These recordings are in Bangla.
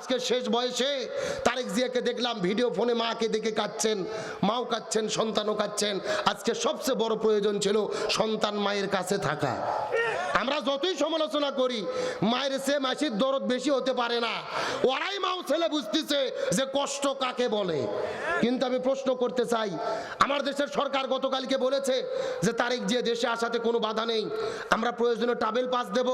আজকে শেষ বয়সে তারেক জিয়াকে দেখলাম ভিডিও ফোনে মাকে দেখে কাঁদছেন, মাও কাঁদছেন, সন্তানও কাচ্ছেন আজকে সবচেয়ে বড় প্রয়োজন ছিল সন্তান মায়ের কাছে থাকা। আমরা যতই সমালোচনা করি, মায়ের সে মাসির দরদ বেশি হতে পারে না। ওরাই মাও ছেলে বুঝতেছে যে কষ্ট কাকে বলে। কিন্তু আমি প্রশ্ন করতে চাই, আমার দেশের সরকার গতকালকে বলেছে যে তারেক জিয়া দেশে আসাতে কোনো বাধা নেই। আমরা প্রয়োজনে ট্রাভেল পাস দেব।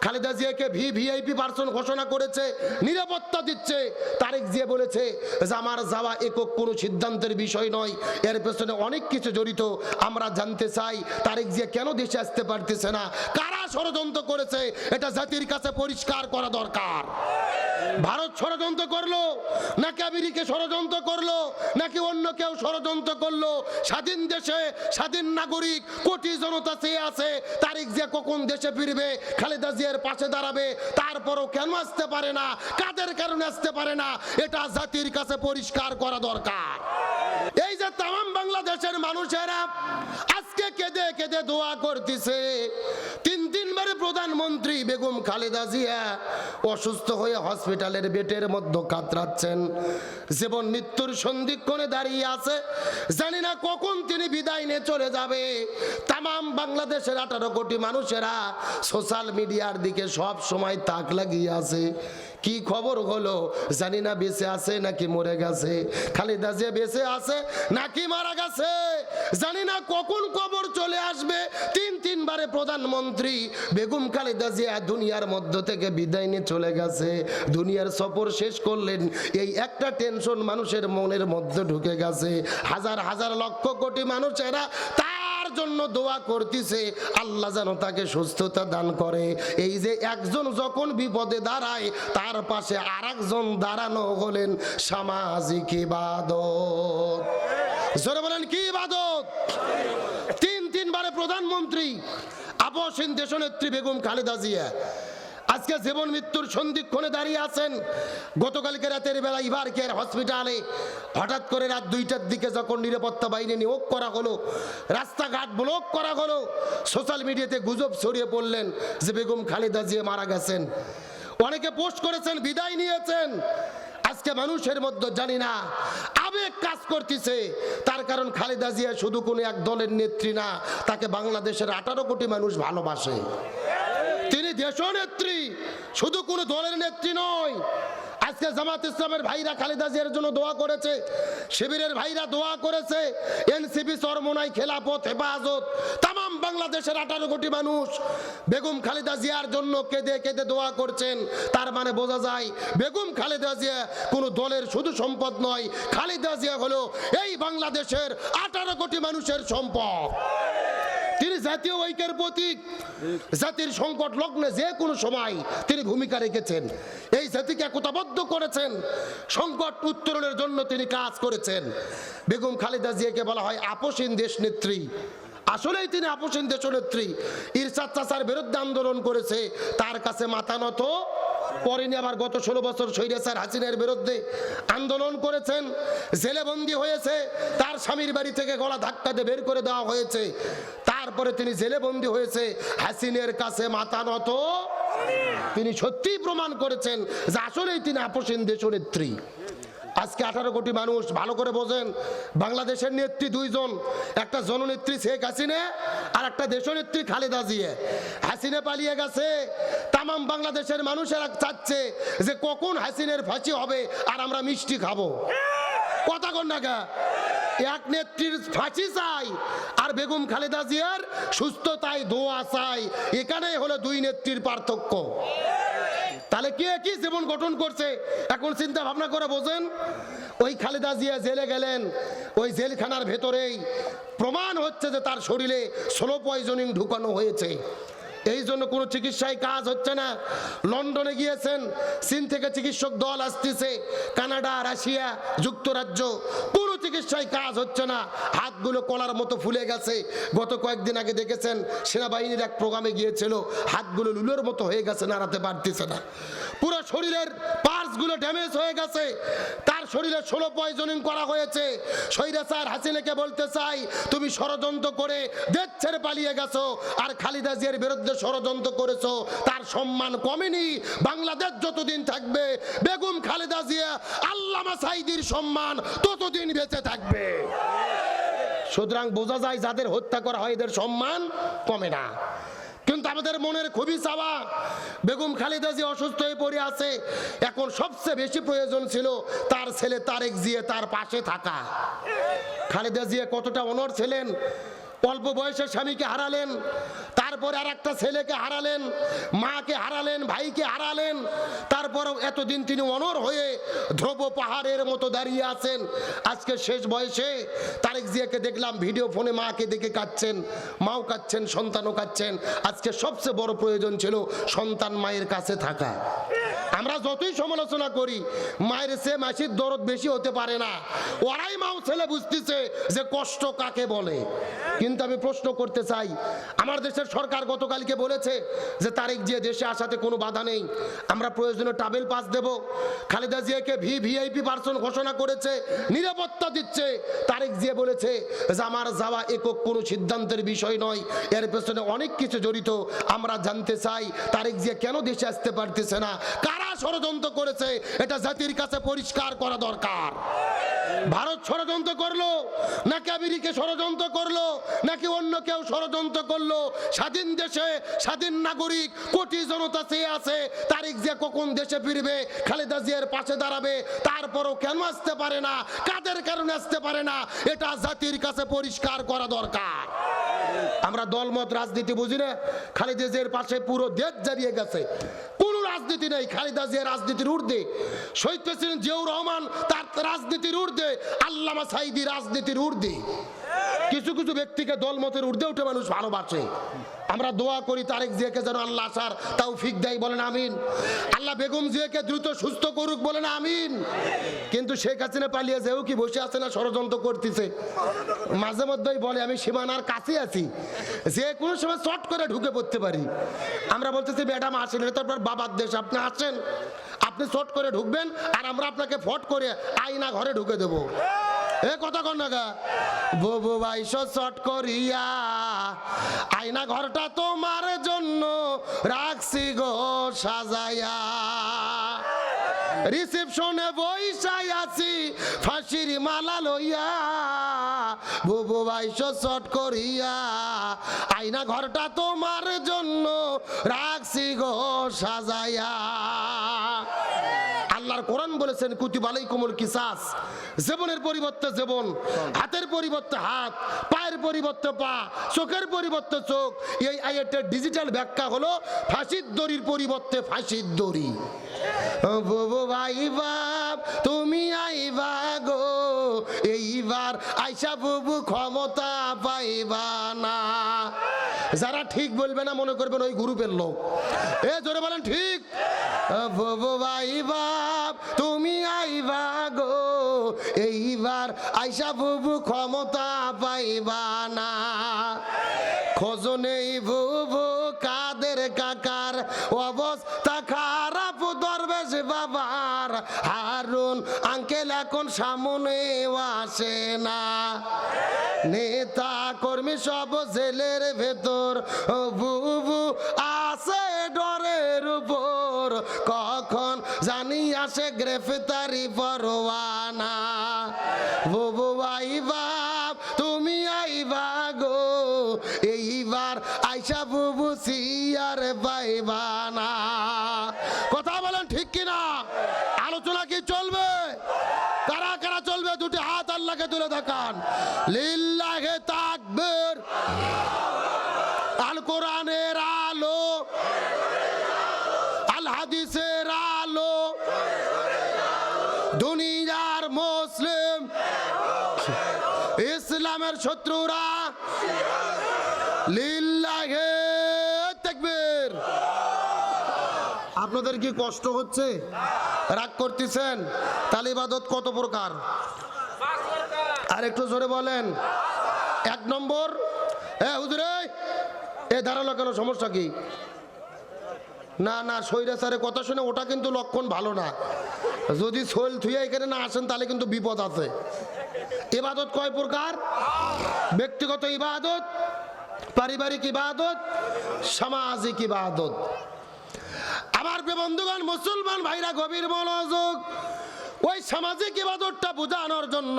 খালেদা জিয়াকে ভি ভিআইপি পার্সন ঘোষণা করেছে, নিরাপত্তা দিচ্ছে। তারেক জিয়া বলেছে যে আমার যাওয়া একক কোনো সিদ্ধান্তের বিষয় নয়। এর পেছনে অনেক কিছু জড়িত। আমরা জানতে চাই তারেক জিয়া কেন দেশে আসতে পারতেছে না? কারা ষড়যন্ত্র করেছে, এটা জাতির কাছে পরিষ্কার করা দরকার। ভারত ষড়যন্ত্র করল, নাকি আমেরিকা ষড়যন্ত্র করল, নাকি অন্য কেউ ষড়যন্ত্র করল? স্বাধীন দেশে স্বাধীন নাগরিক, কোটি জনতা চেয়ে আছে, তারিখ যে কখন দেশে ফিরবে, খালেদা জিয়ার পাশে দাঁড়াবে, তারপরও কেন আসতে পারে না, কাদের কারণে আসতে পারে না, এটা জাতির কাছে পরিষ্কার করা দরকার। এই যে তাম বাংলাদেশের মানুষেরা আজকে কেঁদে কেঁদে দোয়া করতেছে তিন তিনবারে প্রধানমন্ত্রী বেগম খালেদা জিয়া অসুস্থ হয়ে হসপিটালের বেটের মধ্যে কাতরাচ্ছেন। জীবন মৃত্যুর সন্ধিক্ষণে দাঁড়িয়ে আছে। জানি না কখন তিনি বিদায় নিয়ে চলে যাবে। তাম বাংলাদেশের আঠারো কোটি মানুষেরা সোশ্যাল মিডিয়ার দিকে সব সময় তাক লাগিয়ে আছে। কি খবর হলো? জানি না বেঁচে আছে নাকি মরে গেছে। খালিদা যে বেঁচে আছে নাকি মারা গেছে? জানি না কখন খবর চলে আসবে। তিন তিনবারে প্রধানমন্ত্রী বেগম খালেদা জিয়া দুনিয়ার মধ্য থেকে বিদায় নিয়ে চলে গেছে। দুনিয়ার সফর শেষ করলেন। এই একটা টেনশন মানুষের মনের মধ্যে ঢুকে গেছে। হাজার হাজার লক্ষ কোটি মানুষেরা তার জন্য দোয়া করতেছে, আল্লাহ যেন তাকে সুস্থতা দান করে। এই যে একজন যখন বিপদে দাঁড়ায়, তার পাশে আর একজন দাঁড়ানো হলেন সামাজিক ইবাদত। জোরে বলেন, কি ইবাদত? তিন তিনবারে প্রধানমন্ত্রী আপসীন দেশনেত্রী বেগম খালেদা জিয়া আজকে জীবন মৃত্যুর সন্ধিক্ষণে দাঁড়িয়ে আছেন। গতকালকে রাতের বেলা ইভার কেয়ার হসপিটালে হঠাৎ করে রাত দুইটার দিকে যখন নিরাপত্তা বাহিনী নিয়োগ করা হলো, রাস্তাঘাট ব্লক করা হলো সোশ্যাল মিডিয়াতে গুজব ছড়িয়ে পড়লেন যে বেগম খালেদা জিয়া মারা গেছেন। অনেকে পোস্ট করেছেন, বিদায় নিয়েছেন। আজকে মানুষের মধ্যে জানি না, আবেগ কাজ করতেছে। তার কারণ খালেদা জিয়া শুধু কোনো এক দলের নেত্রী না, তাকে বাংলাদেশের আঠারো কোটি মানুষ ভালোবাসে। তিনি দেশ নেত্রী, শুধু কোনো দলের নেত্রী নয়, আজকে জামাত ইসলামের ভাইরা খালেদা জিয়ার জন্য দোয়া করেছে, শিবিরের ভাইরা দোয়া করেছে, এনসিপি চরমোনাই খেলাফত হেফাজত তাম বাংলাদেশের আঠারো কোটি মানুষ বেগম খালেদা জিয়ার জন্য কেঁদে কেঁদে দোয়া করছেন। তার মানে বোঝা যায়, বেগম খালেদা জিয়া কোনো দলের শুধু সম্পদ নয়, খালেদা জিয়া হলো এই বাংলাদেশের আঠারো কোটি মানুষের সম্পদ। তিনি জাতীয় ঐক্যের প্রতীক। জাতির সংকট লগ্নে যে কোনো সময় তিনি ভূমিকা রেখেছেন। এই জাতিকে একতাবদ্ধ করেছেন। সংকট উত্তরণের জন্য তিনি কাজ করেছেন। বেগম খালেদা জিয়াকে বলা হয় আপসীন দেশ নেত্রী। আসলেই তিনি আপসীন দেশ নেত্রী। ইরশাদ চাচার বিরুদ্ধে আন্দোলন করেছে। তার কাছে মাথা নত পরেনি আবার গত ষোলো বছর স্বৈরাচার হাসিনের বিরুদ্ধে আন্দোলন করেছেন জেলে বন্দী হয়েছে, তার স্বামীর বাড়ি থেকে গলা ধাক্কা দিয়ে বের করে দেওয়া হয়েছে, তারপরে তিনি জেলে বন্দী হয়েছে, হাসিনের কাছে মাথা নত। তিনি সত্যিই প্রমাণ করেছেন যে আসলেই তিনি আপসীন দেশনেত্রী আজকে আঠারো কোটি মানুষ ভালো করে বোঝেন, বাংলাদেশের নেত্রী দুইজন, একটা জননেত্রী শেখ হাসিনা আর একটা দেশনেত্রী খালেদা জিয়া। হাসিনা পালিয়ে গেছে, তামাম বাংলাদেশের মানুষেরা চাচ্ছে যে কখন হাসিনের ফাঁসি হবে আর আমরা মিষ্টি খাব। কথা কন না এক নেত্রীর ফাঁসি চাই আর বেগম খালেদা জিয়ার সুস্থতায় দোয়া চাই, এখানেই হলো দুই নেত্রীর পার্থক্য। তাহলে কে কি জীবন গঠন করছে? এখন চিন্তা ভাবনা করে বোঝেন। ওই খালেদা জিয়া জেলে গেলেন, ওই জেলখানার ভেতরেই প্রমাণ হচ্ছে যে তার শরীরে স্লো পয়জনিং ঢুকানো হয়েছে। এই জন্য কোনো চিকিৎসায় কাজ হচ্ছে না। লন্ডনে গিয়েছেন, চীন থেকে চিকিৎসক দল আসতেছে, কানাডা, রাশিয়া, যুক্তরাজ্য, কোনো চিকিৎসায় কাজ হচ্ছে না। হাতগুলো কলার মতো ফুলে গেছে। গত কয়েকদিন আগে দেখেছেন, সেনাবাহিনীর এক প্রোগ্রামে গিয়েছিল, হাতগুলো লুলোর মতো হয়ে গেছে, নাড়াতে পারতেছে না। পুরো শরীরের পার্টসগুলো ড্যামেজ হয়ে গেছে। তার শরীরে ষোলো পয়জনিং করা হয়েছে। স্বৈরাচার হাসিনাকে বলতে চাই, তুমি ষড়যন্ত্র করে দেশ পালিয়ে গেছো আর খালিদা জিয়ার বিরুদ্ধে ষড়যন্ত্র করেছ। তার সম্মান কমেনি। বাংলাদেশ যতদিন থাকবে, বেগম খালেদা জিয়া, আল্লামা সাইদির সম্মান ততদিন বেঁচে থাকবে। সুতরাং বোঝা যায় যাদের হত্যা করা হয়, এদের সম্মান কমে না। কিন্তু আমাদের মনের খুবই চাওয়া। বেগম খালিদা জি অসুস্থ হয়ে পড়ে আছে। এখন সবচেয়ে বেশি প্রয়োজন ছিল তার ছেলে তারেক জিয়ে তার পাশে থাকা। খালেদা জিয়া কতটা অনর ছিলেন অল্প বয়সে স্বামীকে হারালেন, তারপরে আর একটা ছেলেকে হারালেন, মাকে হারালেন, ভাইকে হারালেন, তারপরেও এতদিন তিনি অনর হয়ে ধ্রুব পাহাড়ের মতো দাঁড়িয়ে আছেন। আজকে শেষ বয়সে তারেক জিয়াকে দেখলাম ভিডিও ফোনে মাকে দেখে কাঁদছেন, মাও কাঁদছেন, সন্তানও কাঁদছেন। আজকে সবচেয়ে বড় প্রয়োজন ছিল সন্তান মায়ের কাছে থাকা। আমরা যতই সমালোচনা করি, মায়ের সে মাসির দরদ বেশি হতে পারে না। ওরাই মাও ছেলে বুঝতেছে যে কষ্ট কাকে বলে। কিন্তু আমি প্রশ্ন করতে চাই, আমার দেশের সরকার গতকালকে বলেছে যে তারেক জিয়া দেশে আসাতে কোনো বাধা নেই। আমরা প্রয়োজনে ট্রাভেল পাস দেব। খালেদা জিয়াকে ভি ভিআইপি পার্সন ঘোষণা করেছে, নিরাপত্তা দিচ্ছে। তারিখ জিয়া বলেছে যে আমার যাওয়া একক কোনো সিদ্ধান্তের বিষয় নয়। এর পেছনে অনেক কিছু জড়িত। আমরা জানতে চাই, তারিখ জিয়া কেন দেশে আসতে পারতেছে না? কারা ষড়যন্ত্র করেছে, এটা জাতির কাছে পরিষ্কার করা দরকার। ভারত ষড়যন্ত্র করল, নাকি আমেরিকা ষড়যন্ত্র করল, নাকি অন্য কেউ ষড়যন্ত্র করল? স্বাধীন দেশে স্বাধীন নাগরিক, কোটি জনতা চেয়ে আছে, তারিখ যে কখন দেশে ফিরবে, খালেদা জিয়ার পাশে দাঁড়াবে, তারপরও কেন আসতে পারে না? কাদের কারণে আসতে পারে না? এটা জাতির কাছে পরিষ্কার করা দরকার। আমরা দলমত রাজনীতি বুঝি না? খালেদা জিয়ার পাশে পুরো দেশ জারিয়ে গেছে। কোন রাজনীতি নেই, খালেদা জিয়া রাজনীতির ঊর্ধ্বে, শহীদ প্রেসিডেন্ট জিয়াউর রহমান তার রাজনীতির ঊর্ধ্বে, আল্লামা সাইদি রাজনীতির ঊর্ধ্বে। কিছু কিছু ব্যক্তিকে দলমতের ঊর্ধ্বে উঠে মানুষ ভালোবাসে। আমরা দোয়া করি তারেক জিয়াকে যেন আল্লাহ আসার তাও ফিক দেয় বলেন আমিন। আল্লাহ বেগম জিয়াকে দ্রুত সুস্থ করুক বলেন আমিন। কিন্তু শেখ হাসিনা পালিয়ে যেও কি বসে আছে না ষড়যন্ত্র করতেছে। মাঝে মধ্যেই বলে, আমি সীমানার কাছে আছি। যে কোনো সময় চট করে ঢুকে পড়তে পারি। আমরা বলতেছি, ম্যাডাম, আসেন, এটা আপনার বাবার দেশ। আপনি আসেন। আপনি চট করে ঢুকবেন আর আমরা আপনাকে ফট করে আয়না ঘরে ঢুকে দেবো। এ কথা কন নাগা বুবু বাইশ চট করিয়া আয়না ঘরটা তোমার জন্য রাখছি গো সাজাইয়া। রিসেপশনে বইসাই আছি, ফাঁসির মালা লইয়া। বুবু বাইশ চট করিয়া আয়না ঘরটা তোমার জন্য রাখছি গো সাজাইয়া। কোরআন বলেছেন, কুতিব আলাইকুমুল কিসাস। জীবনের পরিবর্তে জীবন, হাতের পরিবর্তে হাত, পায়ের পরিবর্তে পা, চোখের পরিবর্তে চোখ। এই আয়াতের ডিজিটাল ব্যাখ্যা হলো ফাঁসির দড়ির পরিবর্তে ফাঁসির দড়ি। ও ভাই, বাপ, তুমি আইবা গো, এইবার আইসা বুবু ক্ষমতা পাইবা না। যারা ঠিক বলবে না, মনে করবেন ওই গ্রুপের লোক। এ জোরে বলেন, ঠিক? ও এইবার আইসা বুবু ক্ষমতা পাইবা না খোঁজ নেই বুবু, কাদের কাকার অবস্থা খারাপ, দরবেশ বাবার হারুন, আঙ্কেল এখন সামনে আসে না। নেতা কর্মী সব জেলের ভেতর বুবু জানি আসে গ্রেফতারি পরোয়ানা। বুবু ভাই দুনিয়ার মুসলিম। ইসলামের শত্রুরা। লিল্লাহে তাকবীর। আপনাদের কি কষ্ট হচ্ছে? রাগ করতেছেন? তাহলে কত প্রকার? আর একটু জোরে বলেন। এক নম্বর, এ হুজুরে এ দাঁড়াল কেন, সমস্যা কি? না না স্বৈরাচারে কথা শুনে ওটা কিন্তু লক্ষণ ভালো না। যদি শৈল থুয়ে এখানে না আসেন, তাহলে কিন্তু বিপদ আছে। ইবাদত কয় প্রকার? ব্যক্তিগত ইবাদত, পারিবারিক ইবাদত, সামাজিক ইবাদত। আমার বন্ধুগণ, মুসলমান ভাইরা, গভীর মনোযোগ। ওই সামাজিক ইবাদতটা বোঝানোর জন্য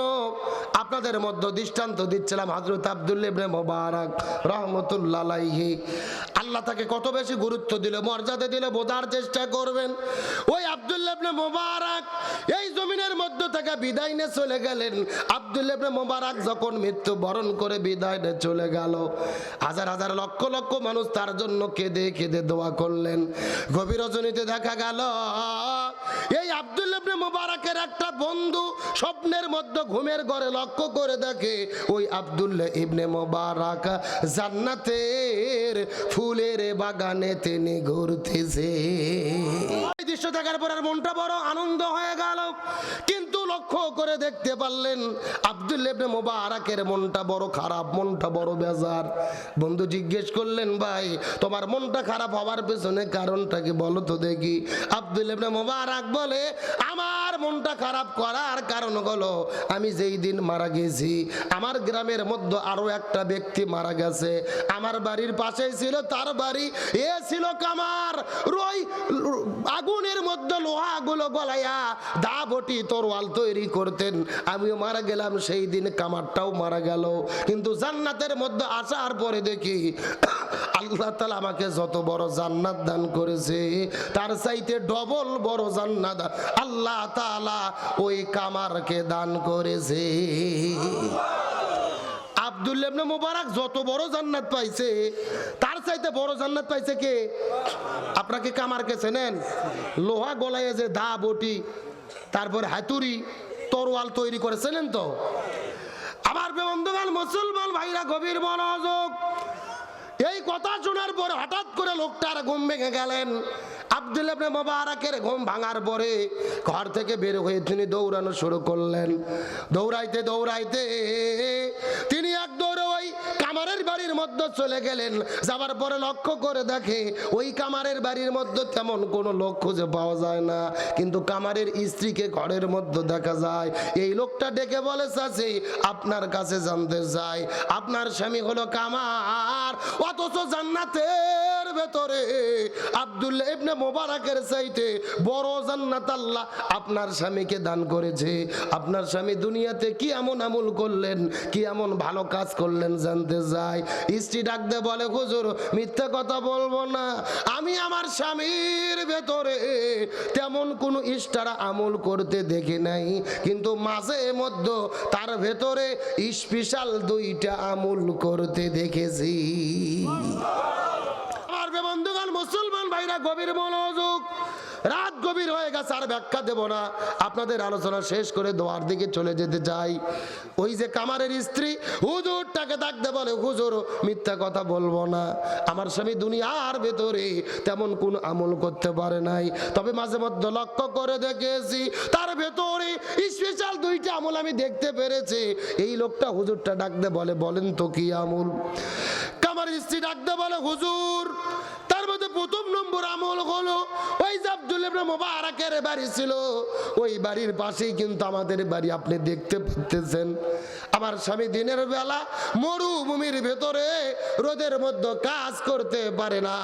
আপনাদের মধ্যে দৃষ্টান্ত দিচ্ছিলাম হজরত আব্দুল ইবনে মোবারক রহমতুল্লাহ আল্লাহ তাকে কত বেশি গুরুত্ব দিল, মর্যাদা দিলে, বোঝার চেষ্টা করবেন। ওই আব্দুল্লাহ ইবনে মোবারক এই জমিনের মধ্য থেকে বিদায় নিয়ে চলে গেলেন। আব্দুল্লাহ ইবনে মোবারক যখন মৃত্যু বরণ করে বিদায় নিয়ে চলে গেল, হাজার হাজার লক্ষ লক্ষ মানুষ তার জন্য কেঁদে কেঁদে দোয়া করলেন। গভীর রজনীতে দেখা গেল, এই আব্দুল ইবনে মোবারকের একটা বন্ধু স্বপ্নের মধ্যে ঘুমের ঘরে লক্ষ্য করে দেখে, ওই আব্দুল্লাহ ইবনে মোবারক জান্নাতের ফুলের বাগানে তিনি ঘুরতেছে। দৃশ্য দেখার পর আর মনটা বড় আনন্দ হয়ে গেল। কিন্তু লক্ষ্য করে দেখতে পারলেন আব্দুল মোবারকের মনটা বড় খারাপ, মনটা বড় বেজার। বন্ধু জিজ্ঞেস করলেন, ভাই, তোমার মনটা খারাপ হওয়ার পেছনে কারণটা কি বলো তো দেখি? আব্দুল মোবারক বলে, আমার মনটা খারাপ করার কারণ হলো, আমি যেই দিন মারা গেছি, আমার গ্রামের মধ্যে আরও একটা ব্যক্তি মারা গেছে। আমার বাড়ির পাশেই ছিল, তার বাড়ি এ ছিল কামার। রই আগুনের মধ্যে লোহাগুলো গলাইয়া দা বটি তরোয়াল তৈরি করতেন। আমিও মারা গেলাম, সেই দিন কামারটাও মারা গেল। কিন্তু জান্নাতের মধ্যে আসার পরে দেখি আল্লাহ তালা আমাকে যত বড় জান্নাত দান করেছে, তার চাইতে ডবল বড় জান্নাত আল্লাহ তালা ওই কামারকে দান করেছে। আব্দুল ইবনে মুবারক যত বড় জান্নাত পাইছে, তার চাইতে বড় জান্নাত পাইছে কে? আপনাকে কামার কামারকে চেনেন লোহা গলায় যে দা বটি, তারপর হাতুড়ি, তরোয়াল তৈরি করে, চেনেন তো? আমার বন্ধুগান মুসলমান ভাইরা, গভীর মনোযোগ। এই কথা শোনার পর হঠাৎ করে লোকটার ঘুম ভেঙে গেলেন। আব্দুল ইবনে মোবারকের ঘুম ভাঙার পরে ঘর থেকে বের হয়ে তিনি দৌড়ানো শুরু করলেন। দৌড়াইতে দৌড়াইতে তিনি এক দৌড়ে ওই কামারের বাড়ির মধ্যে চলে গেলেন। যাবার পরে লক্ষ্য করে দেখে ওই কামারের বাড়ির মধ্যে তেমন কোনো লোক খুঁজে পাওয়া যায় না। কিন্তু কামারের স্ত্রীকে ঘরের মধ্যে দেখা যায়। এই লোকটা ডেকে বলে, চাচি, আপনার কাছে জানতে চাই। আপনার স্বামী হলো কামার, অথচ জান্নাতের ভেতরে আব্দুল্লাহ ইবনে মোবারকের চাইতে বড় জান্নাত আল্লাহ আপনার স্বামীকে দান করেছে। আপনার স্বামী দুনিয়াতে কি এমন আমল করলেন, কি এমন ভালো কাজ করলেন জানতে যাই স্ত্রী ডাকতে বলে, হুজুর, মিথ্যা কথা বলব না। আমি আমার স্বামীর ভেতরে তেমন কোনো ইষ্টারা আমল করতে দেখি নাই। কিন্তু মাঝে মধ্যে তার ভেতরে স্পেশাল দুইটা আমল করতে দেখেছি। বন্ধুগণ, মুসলমান ভাইরা, গভীর মনোযোগ। রাত গভীর হয়ে গেছে, আর ব্যাখ্যা দেব না। আপনাদের আলোচনা শেষ করে দোয়ার দিকে চলে যেতে চাই। ওই যে কামারের স্ত্রী, হুজুরটাকে ডাকতে বলে, হুজুর, মিথ্যা কথা বলব না। আমার স্বামী দুনিয়ার ভেতরে তেমন কোন আমল করতে পারে নাই। তবে মাঝে মধ্যে লক্ষ্য করে দেখেছি, তার ভেতরে স্পেশাল দুইটা আমল আমি দেখতে পেরেছি। এই লোকটা হুজুরটা ডাকতে বলে, বলেন তো কি আমল? কামারের স্ত্রী ডাকতে বলে, হুজুর মধ্যে প্রথম নম্বর আমল হলো, ওই যে আব্দুল মোবারকের বাড়ি ছিল। ওই বাড়ির পাশেই কিন্তু আমাদের বাড়ি, আপনি দেখতে পাচ্ছেন। আমার স্বামী দিনের বেলা মরুভূমির ভেতরে রোদের মধ্যে কাজ করতে পারে না।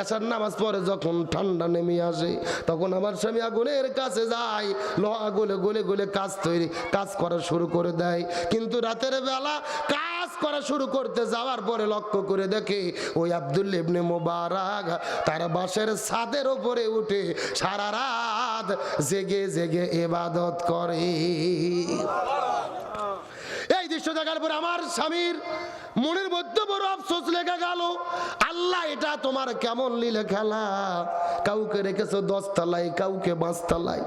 এসার নামাজ পড়ে যখন ঠান্ডা নেমে আসে, তখন আমার স্বামী আগুনের কাছে যায়, লোহা গলে গলে গলে কাজ তৈরি, কাজ করা শুরু করে দেয়। কিন্তু রাতের বেলা কাজ করা শুরু করতে যাওয়ার পরে লক্ষ্য করে দেখে ওই আব্দুল ইবনে মোবারক তার বাসের ছাদের উপরে উঠে সারা রাত জেগে জেগে এবাদত করে। এই দৃশ্য দেখার পর আমার স্বামীর মনের মধ্যে বড় আফসোস লেগে গেল। আল্লাহ, এটা তোমার কেমন লীলে খেলা? কাউকে রেখেছো দশ তলায় কাউকে পাঁচ তলায়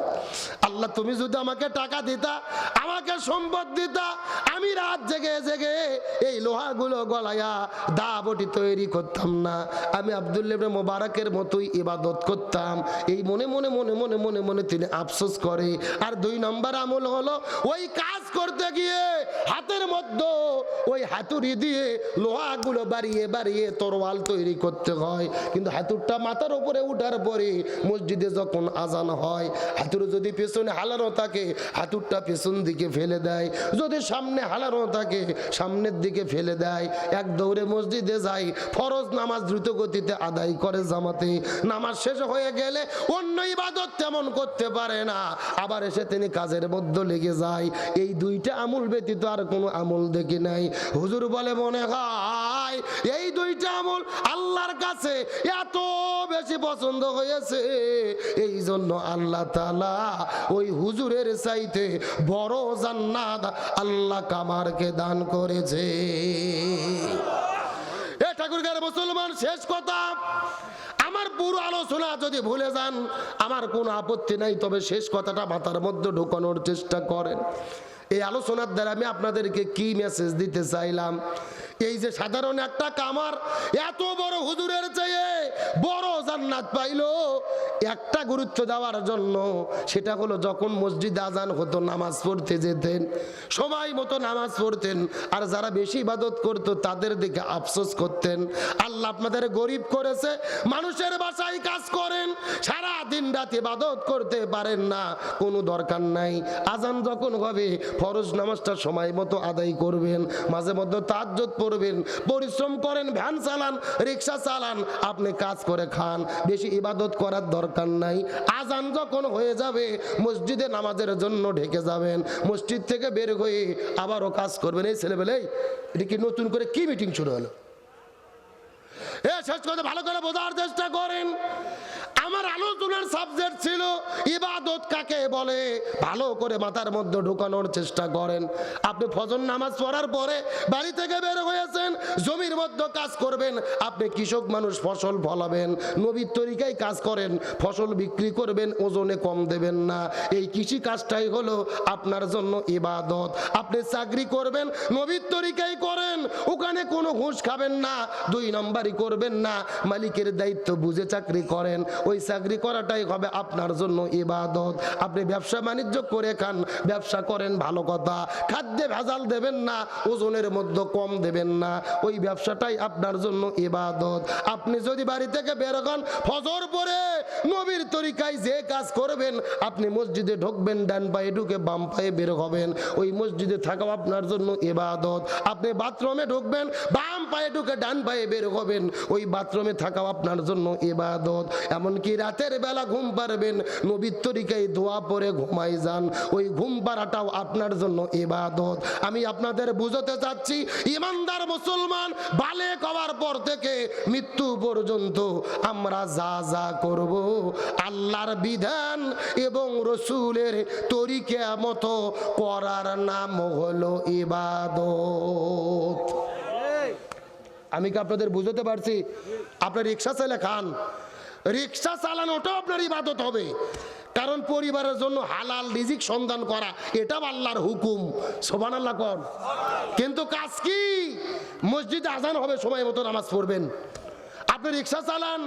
আল্লাহ, তুমি যদি আমাকে টাকা দিতা, আমাকে সম্পদ দিতা, আমি রাত জেগে জেগে এই লোহাগুলো গলায়া দা বটি তৈরি করতাম না। আমি আবদুল্লেব মোবারকের মতোই ইবাদত করতাম। এই মনে মনে মনে মনে মনে মনে তিনি আফসোস করে। আর দুই নম্বর আমল হলো, ওই কাজ করতে গিয়ে হাতের মধ্যে ওই হাতুড়ি দিয়ে দিয়ে লোহাগুলো বাড়িয়ে বাড়িয়ে তরোয়াল তৈরি করতে হয়। কিন্তু হাতুরটা মাথার উপরে উঠার পরে মসজিদে যখন আজান হয় হাতুর যদি পেছনে হালানো থাকে হাতুরটা পেছন দিকে ফেলে দেয়। যদি সামনে হালানো থাকে সামনের দিকে ফেলে দেয়। এক দৌড়ে মসজিদে যায়, ফরজ নামাজ দ্রুত গতিতে আদায় করে জামাতে। নামাজ শেষ হয়ে গেলে অন্য ইবাদত তেমন করতে পারে না। আবার এসে তিনি কাজের মধ্যে লেগে যায়। এই দুইটা আমল ব্যতীত আর কোনো আমল দেখি নাই। হুজুর বলে, মনে হয় এই দুইটা আমল আল্লাহর কাছে এত বেশি পছন্দ হয়েছে। এই জন্য আল্লাহ তালা ওই হুজুরের চাইতে বড় জান্নাত আল্লাহ কামারকে দান করেছে। এ ঠাকুরগার মুসলমান, শেষ কথা। আমার পুরো আলোচনা যদি ভুলে যান, আমার কোনো আপত্তি নাই, তবে শেষ কথাটা মাথার মধ্যে ঢোকানোর চেষ্টা করেন। এই আলোচনার দ্বারা আমি আপনাদেরকে কি মেসেজ দিতে চাইলাম? এই যে সাধারণ একটা কামার, এত বড় হুজুরের চেয়ে বড় জান্নাত পাইলো। একটা গুরুত্ব দেওয়ার জন্য সেটা হলো যখন মসজিদ আজান হতো, নামাজ পড়তে যেতেন, সময় মতো নামাজ পড়তেন, আর যারা বেশি ইবাদত করতো তাদের দিকে আফসোস করতেন। আল্লাহ আপনাদের গরিব করেছে, মানুষের বাসায় কাজ করেন সারা দিন রাত ইবাদত করতে পারেন না, কোনো দরকার নাই। আজান যখন হবে, ফরজ নামাজটা সময় মতো আদায় করবেন, মাঝে মধ্যে তাজ্জত পড়বেন পরিশ্রম করেন, ভ্যান চালান, রিক্সা চালান, আপনি কাজ করে খান, বেশি ইবাদত করার দরকার নাই। আজান যখন হয়ে যাবে, মসজিদে নামাজের জন্য ঢেকে যাবেন, মসজিদ থেকে বের হয়ে আবারও কাজ করবেন। এই ছেলেবেলে, এটা কি নতুন করে কি মিটিং শুরু হলো? শেষ কথা ভালো করে বোঝার চেষ্টা করেন। আমার আলোচনার সাবজেক্ট ছিল ইবাদত কাকে বলে? ভালো করে মাথার মধ্যে ঢুকানোর চেষ্টা করেন। আপনি ফজর নামাজ পড়ার পরে বাড়ি থেকে বের হয়েছেন, জমির মধ্যে কাজ করবেন, আপনি কৃষক মানুষ, ফসল ফলাবেন, নবীর তরিকায় কাজ করেন, ফসল বিক্রি করবেন, ওজনে কম দেবেন না। এই কৃষি কাজটাই হলো আপনার জন্য ইবাদত। আপনি চাকরি করবেন, নবীর তরিকায় করেন, ওখানে কোনো ঘুষ খাবেন না, দুই নম্বরই করবেন না, মালিকের দায়িত্ব বুঝে চাকরি করেন, ওই চাকরি করাটাই হবে আপনার জন্য ইবাদত। আপনি ব্যবসা বাণিজ্য করে খান, ব্যবসা করেন, ভালো কথা। খাদ্যে ভেজাল দেবেন না, ওজনের মধ্যে কম দেবেন না। ওই ব্যবসাটাই আপনার জন্য ইবাদত। আপনি যদি বাড়ি থেকে বের হন, ফজর পরে নবীর তরিকায় যে কাজ করবেন, আপনি মসজিদে ঢুকবেন, ডান পায়ে ঢুকে বাম পায়ে বের হবেন। ওই মসজিদে থাকাও আপনার জন্য ইবাদত। আপনি বাথরুমে ঢুকবেন, বাম পায়ে ঢুকে ডান পায়ে বের হবেন। ওই বাথরুমে থাকাও আপনার জন্য ইবাদত। এমনকি রাতের বেলা ঘুম পারবেন নবীর তরিকায় দোয়া পরে ঘুমাই যান। ওই ঘুম পাড়াটাও আপনার জন্য ইবাদত। আমি আপনাদের বুঝতে চাচ্ছি ইমানদার মুসলমান বালে হওয়ার পর থেকে মৃত্যু পর্যন্ত আমরা যা যা করব আল্লাহর বিধান এবং রসুলের তরিকা মতো করার নাম হলো ইবাদত। আমি কি আপনাদের বুঝতে পারছি? আপনার রিক্সা চালে খান রিক্সা চালানোটাও আপনার ইবাদত হবে। কারণ পরিবারের জন্য হালাল রিজিক সন্ধান করা, এটাও আল্লাহর হুকুম। সোবান আল্লাহ কর কিন্তু কাজ কি? মসজিদে আজান হবে, সময় মতো নামাজ পড়বেন। আপনি রিক্সা চালান,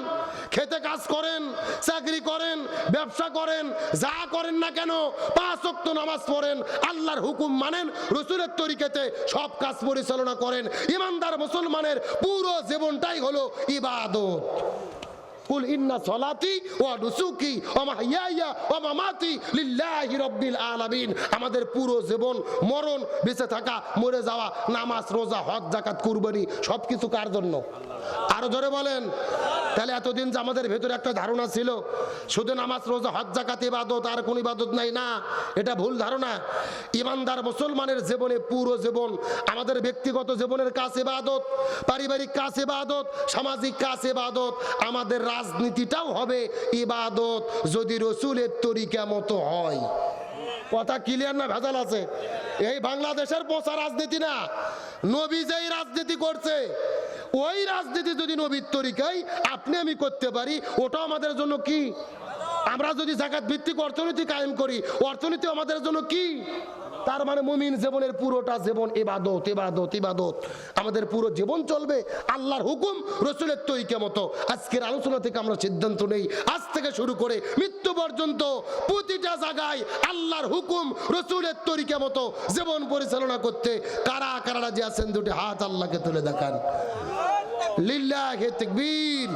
খেতে কাজ করেন, চাকরি করেন, ব্যবসা করেন, যা করেন না কেন, পাঁচ অক্ত নামাজ পড়েন, আল্লাহর হুকুম মানেন, রসুলের তরিকাতে সব কাজ পরিচালনা করেন। ইমানদার মুসলমানের পুরো জীবনটাই হলো ইবাদত। কুল ইন্না সলাতি ওয়া নুসুকি ওয়া মাহইয়ায়া ওয়া মামাতি লিল্লাহি রাব্বিল আলামিন আমাদের পুরো জীবন মরণ, বেঁচে থাকা, মরে যাওয়া, নামাজ, রোজা, হজ, যাকাত, কুরবানি, সবকিছু কার জন্য? আরও ধরে বলেন। তাহলে এতদিন যে আমাদের ভেতরে একটা ধারণা ছিল, শুধু নামাজ, রোজা, হজ জাকাত ইবাদত, আর কোন ইবাদত নাই না, এটা ভুল ধারণা। ইমানদার মুসলমানের জীবনে পুরো জীবন, আমাদের ব্যক্তিগত জীবনের কাজ ইবাদত, পারিবারিক কাজ ইবাদত, সামাজিক কাজ ইবাদত, আমাদের রাজনীতিটাও হবে ইবাদত যদি রসুলের তরিকা মতো হয়। কথা ক্লিয়ার না ভেজাল আছে? এই বাংলাদেশের পোষা রাজনীতি না। নবী যেই রাজনীতি করছে, ওই রাজনীতি যদি নবীর তরিকায় আপনি আমি করতে পারি। ওটাও আমাদের জন্য কি? আমরা যদি জাকাত ভিত্তিক অর্থনীতি কায়েম করি অর্থনীতি আমাদের জন্য কি? তার মানে মুমিন জীবনের পুরোটা জীবন এবাদত এবাদত ইবাদত। আমাদের পুরো জীবন চলবে আল্লাহর হুকুম রসুলের তৈকে মতো। আজকের আলোচনা থেকে আমরা সিদ্ধান্ত নেই। আজ থেকে শুরু করে মৃত্যু পর্যন্ত প্রতিটা জায়গায় আল্লাহর হুকুম রসুলের তরিকা মতো জীবন পরিচালনা করতে কারা কারা রাজি আছেন দুটি হাত আল্লাহকে তুলে দেখান। লিল্লাহে তাকবীর।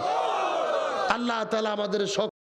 আল্লাহ তালা আমাদের সকল